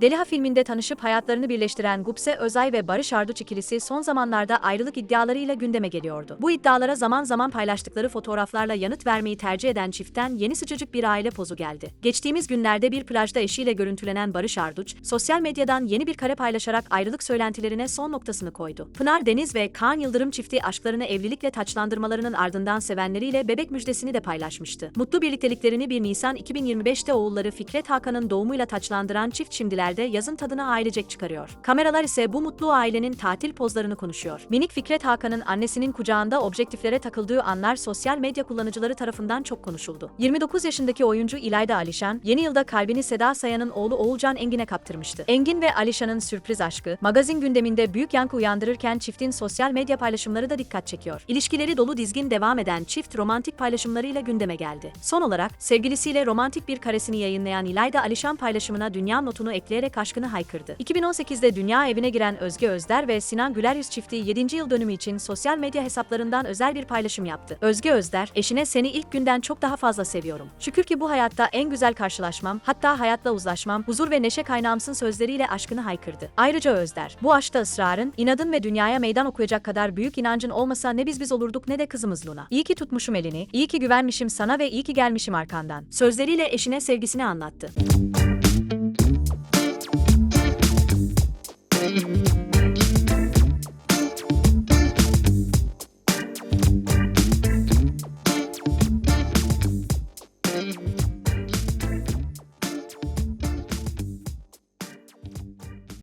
Deliha filminde tanışıp hayatlarını birleştiren Gupse Özay ve Barış Arduç ikilisi son zamanlarda ayrılık iddialarıyla gündeme geliyordu. Bu iddialara zaman zaman paylaştıkları fotoğraflarla yanıt vermeyi tercih eden çiftten yeni sıcacık bir aile pozu geldi. Geçtiğimiz günlerde bir plajda eşiyle görüntülenen Barış Arduç, sosyal medyadan yeni bir kare paylaşarak ayrılık söylentilerine son noktasını koydu. Pınar Deniz ve Kaan Yıldırım çifti aşklarını evlilikle taçlandırmalarının ardından sevenleriyle bebek müjdesini de paylaşmıştı. Mutlu birlikteliklerini 1 Nisan 2025'te oğulları Fikret Hakan'ın doğumuyla taçlandıran çift şimdilerde yazın tadını ailecek çıkarıyor. Kameralar ise bu mutlu ailenin tatil pozlarını konuşuyor. Minik Fikret Hakan'ın annesinin kucağında objektiflere takıldığı anlar sosyal medya kullanıcıları tarafından çok konuşuldu. 29 yaşındaki oyuncu İlayda Alişan, yeni yılda kalbini Seda Sayan'ın oğlu Oğulcan Engin'e kaptırmıştı. Engin ve Alişan'ın sürpriz aşkı, magazin gündeminde büyük yankı uyandırırken çiftin sosyal medya paylaşımları da dikkat çekiyor. İlişkileri dolu dizgin devam eden çift romantik paylaşımlarıyla gündeme geldi. Son olarak sevgilisiyle romantik bir karesini yayınlayan İlayda Alişan paylaşımına dünya notunu ekleyerek aşkını haykırdı. 2018'de dünya evine giren Özge Özder ve Sinan Güleryüz çifti 7. yıl dönümü için sosyal medya hesaplarından özel bir paylaşım yaptı. Özge Özder, eşine seni ilk günden çok daha fazla seviyorum. Şükür ki bu hayatta en güzel karşılaşmam, hatta hayatla uzlaşmam, huzur ve neşe kaynağımsın sözleriyle aşkını haykırdı. Ayrıca Özder, bu aşkta ısrarın, inadın ve dünyaya meydan okuyacak kadar büyük inancın olmasa ne biz biz olurduk ne de kızımız Luna. İyi ki tutmuşum elini, iyi ki güvenmişim sana ve iyi ki gelmişim arkandan. Sözleriyle eşine sevgisini anlattı.